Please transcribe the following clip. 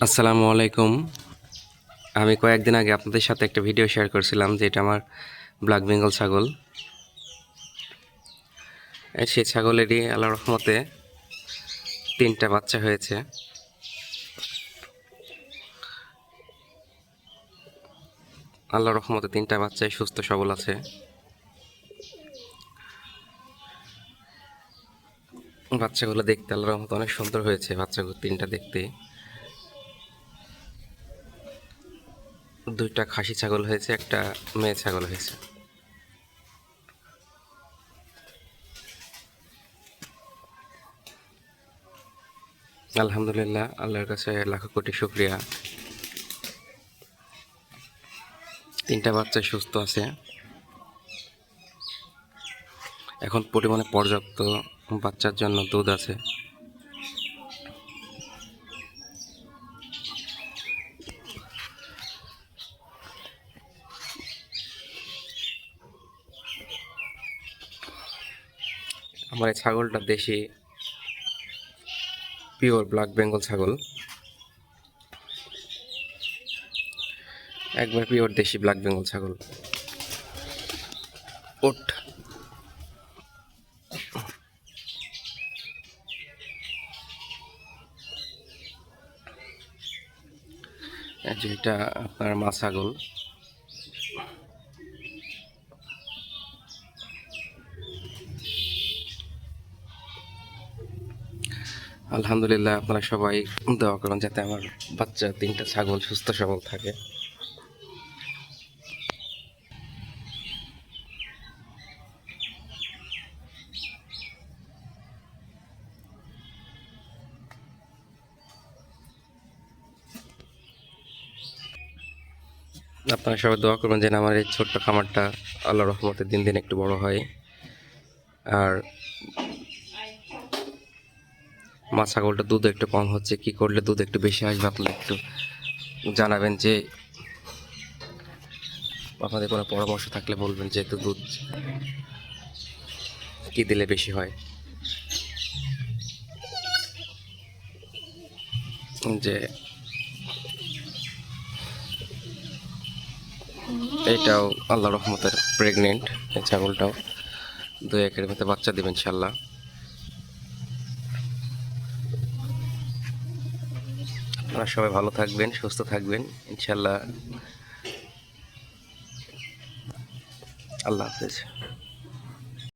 আসসালামু আলাইকুম। আমি কয়েকদিন আগে আপনাদের সাথে একটা ভিডিও শেয়ার করছিলাম যে এটা আমার ব্ল্যাক বেঙ্গল ছাগল। সেই ছাগলেরই আল্লাহ রহমতে তিনটা বাচ্চা হয়েছে। আল্লাহ রহমতে তিনটা বাচ্চাই সুস্থ, সবল আছে। বাচ্চাগুলো দেখতে আল্লাহ রহমতে অনেক সুন্দর হয়েছে, বাচ্চাগুলো তিনটা দেখতে। দুইটা খাসি ছাগল হয়েছে, একটা মেয়ে ছাগল হয়েছে। আলহামদুলিল্লাহ, আল্লাহর কাছে লাখো কোটি শুক্রিয়া। তিনটা বাচ্চা সুস্থ আছে। এখন পরিমাণে পর্যাপ্ত বাচ্চার জন্য দুধ আছে। আমার এই ছাগলটা দেশি। পিওর ব্ল্যাক বেঙ্গল ছাগল। একবার পিওর দেশি ব্ল্যাক বেঙ্গল ছাগল। ওট এই যে এটা আপনার মা ছাগল। আলহামদুলিল্লাহ আপনারা সবাই দোয়া করুন যাতে আমার বাচ্চা তিনটা ছাগল সুস্থ সবল থাকে। আপনারা সবাই দোয়া করবেন যেন আমার এই ছোট্ট খামারটা আল্লাহ রহমতের দিন দিন একটু বড় হয়। আর মা ছাগলটা দুধ একটু কম হচ্ছে, কি করলে দুধ একটু বেশি আসবে আপনি একটু জানাবেন যে আপনাদের কোনো পরামর্শ থাকলে বলবেন যে একটু দুধ কি দিলে বেশি হয়। যে এটাও আল্লাহ রহমতের প্রেগনেন্ট এই ছাগলটাও দু একের মধ্যে বাচ্চা দেবেন ইনশাল্লাহ আপনারা সবাই ভালো থাকবেন সুস্থ থাকবেন। ইনশাল্লাহ আল্লাহ হাফেজ।